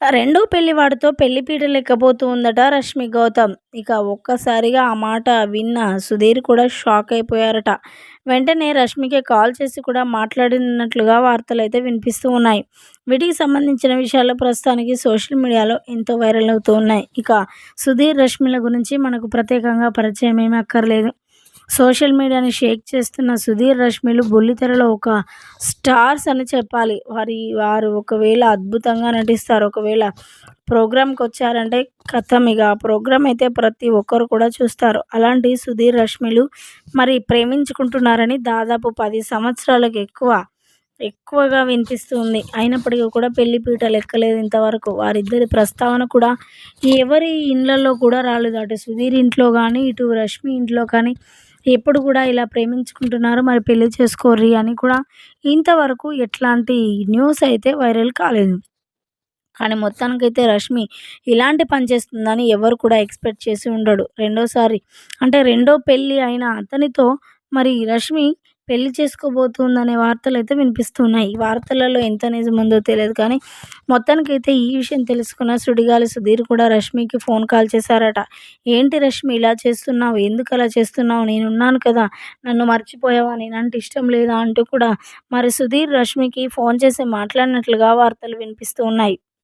రెండో పెళ్ళివాడితో పెళ్ళిపీట లెక్కబోతూ ఉందట రష్మి గౌతమ్. ఇక ఒక్కసారిగా ఆ మాట విన్న సుధీర్ కూడా షాక్ అయిపోయారట. వెంటనే రష్మికి కాల్ చేసి కూడా మాట్లాడినట్లుగా వార్తలు అయితే వినిపిస్తూ ఉన్నాయి. వీటికి సంబంధించిన విషయాలు ప్రస్తుతానికి సోషల్ మీడియాలో ఎంతో వైరల్ అవుతూ ఉన్నాయి. ఇక సుధీర్ రష్మిల గురించి మనకు ప్రత్యేకంగా పరిచయం ఏమీ అక్కర్లేదు. సోషల్ మీడియాని షేక్ చేస్తున్న సుధీర్ రష్మిలు బుల్లితెరలో ఒక స్టార్స్ అని చెప్పాలి. వారి వారు ఒకవేళ అద్భుతంగా నటిస్తారు ఒకవేళ ప్రోగ్రామ్కి వచ్చారంటే కథం ఇక. ప్రోగ్రామ్ అయితే ప్రతి ఒక్కరు కూడా చూస్తారు. అలాంటి సుధీర్ రష్మిలు మరి ప్రేమించుకుంటున్నారని దాదాపు పది సంవత్సరాలకు ఎక్కువ ఎక్కువగా వినిపిస్తుంది. అయినప్పటికీ కూడా పెళ్ళి పీటలు ఎక్కలేదు ఇంతవరకు. వారిద్దరి ప్రస్తావన కూడా ఎవరి ఇండ్లలో కూడా రాలేదు. అటు సుధీర్ ఇంట్లో కానీ ఇటు రష్మి ఇంట్లో కానీ ఎప్పుడు కూడా ఇలా ప్రేమించుకుంటున్నారు. మరి పెళ్ళి చేసుకోర్రి అని కూడా ఇంతవరకు ఎట్లాంటి న్యూస్ అయితే వైరల్ కాలేదు. కానీ మొత్తానికైతే రష్మి ఇలాంటి పని చేస్తుందని ఎవరు కూడా ఎక్స్పెక్ట్ చేసి ఉండడు. రెండోసారి అంటే రెండో పెళ్ళి అయిన అతనితో మరి రష్మి పెళ్ళి చేసుకోబోతుందనే వార్తలు అయితే వినిపిస్తున్నాయి. ఈ వార్తలలో ఎంత నిజముందో తెలియదు కానీ మొత్తానికైతే ఈ విషయం తెలుసుకున్న సుడిగాలి సుధీర్ కూడా రష్మికి ఫోన్ కాల్ చేశారట. ఏంటి రష్మి ఇలా చేస్తున్నావు? ఎందుకు అలా చేస్తున్నావు? నేనున్నాను కదా. నన్ను మర్చిపోయావా? నేనంటే ఇష్టం లేదా? అంటూ కూడా మరి సుధీర్ రష్మికి ఫోన్ చేసి మాట్లాడినట్లుగా వార్తలు వినిపిస్తూ ఉన్నాయి